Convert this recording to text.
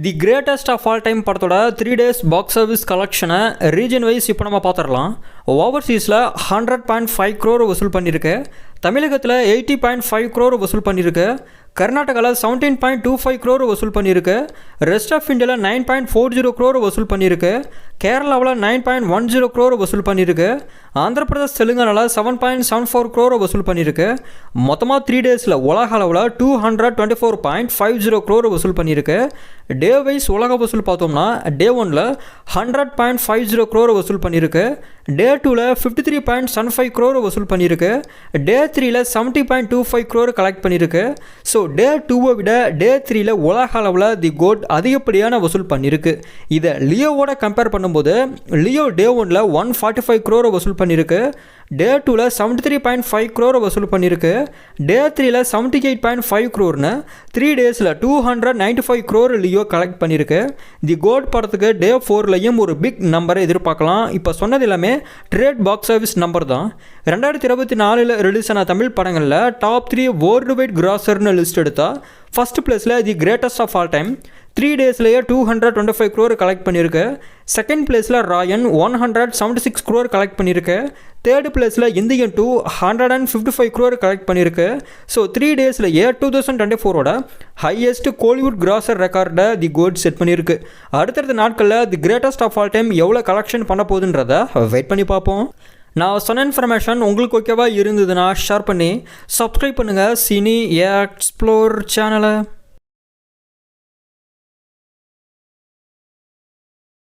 The greatest of all time படத்தோட three days box office கலெக்ஷனை region wise இப்போ நம்ம பார்த்துடலாம் ஓவர்சீஸில் ஹண்ட்ரட் பாயிண்ட் ஃபைவ் க்ரோர் வசூல் பண்ணியிருக்கு தமிழகத்தில் எயிட்டி பாயிண்ட் ஃபைவ் க்ரோர் வசூல் பண்ணியிருக்கு கர்நாடகாவில் seventeen point two five crore வசூல் பண்ணியிருக்கு ரெஸ்ட் ஆஃப் இந்தியாவில் nine point four zero crore வசூல் பண்ணியிருக்கு கேரளாவில் nine point one zero crore வசூல் பண்ணியிருக்கு ஆந்திர பிரதேஷ் தெலுங்கானாவில் seven point seven four crore வசூல் பண்ணியிருக்கு மொத்தமாக த்ரீ டேஸில் உலக அளவில் two hundred twenty four point five zero crore வசூல் பண்ணியிருக்கு டே வைஸ் உலக வசூல் பார்த்தோம்னா டே ஒனில் ஹண்ட்ரட் பாயிண்ட் ஃபைவ் ஜீரோ க்ரோரை வசூல் பண்ணியிருக்கு. டே டூவில் fifty three point seven five க்ரோரை வசூல் பண்ணியிருக்கு. டே த்ரீயில் seventy point two five crore collect பண்ணியிருக்கு. ஸோ டே டூவை விட டே த்ரீயில் உலக அளவில் தி கோட் அதிகப்படியான வசூல் பண்ணியிருக்கு. இதை லியோவோட கம்பேர் பண்ணும்போது லியோ டே ஒனில் ஒன் ஃபார்ட்டி ஃபைவ் க்ரோரை வசூல் பண்ணியிருக்கு. டே டூவில் seventy three point five crore வசூல் பண்ணியிருக்கு டே த்ரீயில் செவன்ட்டி எயிட் பாயிண்ட் ஃபைவ் க்ரோர்னு த்ரீ டேஸில் two hundred ninety five crore Leo collect பண்ணியிருக்கு தி கோட் படத்துக்கு டே ஃபோர்லையும் ஒரு பிக் நம்பரை எதிர்பார்க்கலாம். இப்போ சொன்னது எல்லாமே ட்ரேட் பாக்ஸ் சர்வீஸ் நம்பர் தான். ரெண்டாயிரத்தி இருபத்தி நாலில் ரிலீஸ் ஆன தமிழ் படங்களில் டாப் த்ரீ வேர்ல்டு வைட் கிராசர்னு லிஸ்ட் எடுத்தால் ஃபஸ்ட் பிளேஸில் the greatest of all time three டேஸ்லேயே two hundred twenty five crore collect பண்ணியிருக்கு. செகண்ட் பிளேஸில் Raayan one hundred seventy six crore collect பண்ணியிருக்கு. தேர்டு பிளேஸில் Indian two hundred and fifty five crore collect பண்ணியிருக்கு. So three டேஸில் a two thousand twenty ஃபோரோட highest Kollywood grosser ரெக்கார்டை the GOAT set பண்ணியிருக்கு. அடுத்தடுத்த நாட்களில் the greatest of all time எவ்வளோ கலெக்ஷன் பண்ண போகுதுன்றதை வெயிட் பண்ணி பார்ப்போம். நான் சொன்ன இன்ஃபர்மேஷன் உங்களுக்கு ஓகேவா இருந்ததுன்னா ஷேர் பண்ணி சப்ஸ்கிரைப் பண்ணுங்கள் சினி எக்ஸ்ப்ளோர் சேனலை